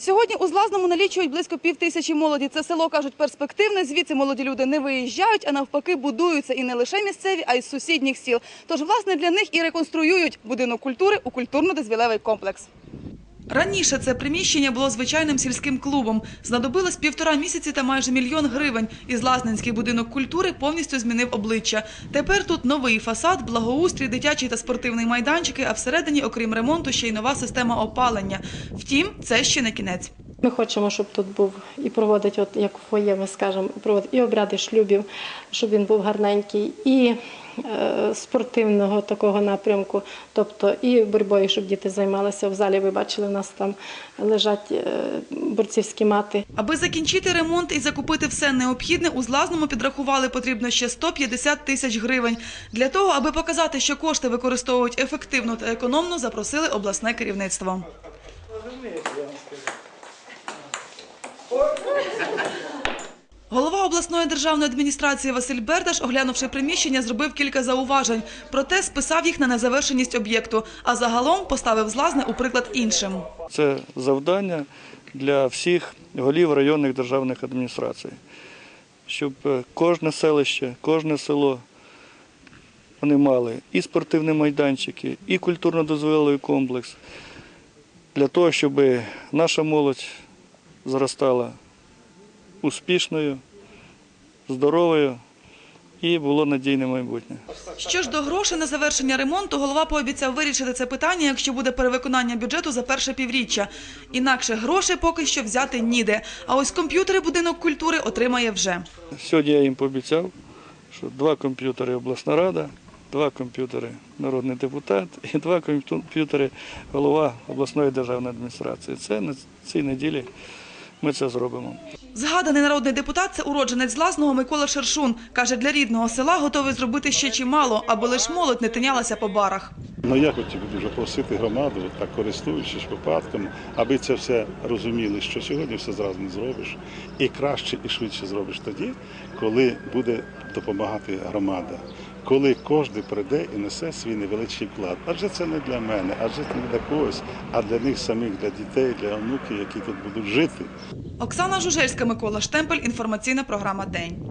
Сьогодні у Злазному налічують близько пів тисячі молоді. Це село, кажуть, перспективне. Звідси молоді люди не виїжджають, а навпаки будуються і не лише місцеві, а й з сусідніх сіл. Тож, власне, для них і реконструюють будинок культури у культурно-дозвілевий комплекс. Раніше це приміщення було звичайним сільським клубом. Знадобилось півтора місяці та майже мільйон гривень. І Злазненський будинок культури повністю змінив обличчя. Тепер тут новий фасад, благоустрій, дитячий та спортивний майданчики, а всередині, окрім ремонту, ще й нова система опалення. Втім, це ще не кінець. Ми хочемо, щоб тут був і проводить, от як фоє, ми скажемо, проводить і обряди шлюбів, щоб він був гарненький, і е, спортивного такого напрямку, тобто і боротьбою, щоб діти займалися в залі. Ви бачили, у нас там лежать е, борцівські мати. Аби закінчити ремонт і закупити все необхідне, у Злазному підрахували потрібно ще 150 тисяч гривень. Для того, аби показати, що кошти використовують ефективно та економно, запросили обласне керівництво. Голова обласної державної адміністрації Василь Бердаш, оглянувши приміщення, зробив кілька зауважень. Проте списав їх на незавершеність об'єкту, а загалом поставив злазне у приклад іншим. Це завдання для всіх голів районних державних адміністрацій, щоб е, кожне селище, кожне село вони мали і спортивні майданчики, і культурно-дозволений комплекс для того, щоб наша молодь зростала успішною, здоровою і було надійне майбутнє. Що ж до грошей на завершення ремонту, голова пообіцяв вирішити це питання, якщо буде перевиконання бюджету за перше півріччя. Інакше грошей поки що взяти ніде. А ось комп'ютери будинок культури отримає вже. Сьогодні я їм пообіцяв, що два комп'ютери обласна рада, два комп'ютери народний депутат і два комп'ютери голова обласної державної адміністрації. Це на цій неділі ми це зробимо. Згаданий народний депутат – це уродженець Злазного Микола Шершун. Каже, для рідного села готовий зробити ще чимало, аби лиш молодь не тинялася по барах. Ну я хотів дуже просити громаду, так користуючись випадком, аби це все розуміли, що сьогодні все зразу не зробиш, і краще і швидше зробиш тоді, коли буде допомагати громада, коли кожен прийде і несе свій невеличкий вклад. Адже це не для мене, адже це не для когось, а для них самих, для дітей, для онуків, які тут будуть жити. Оксана Жужельська, Микола Штемпель. Інформаційна програма «День».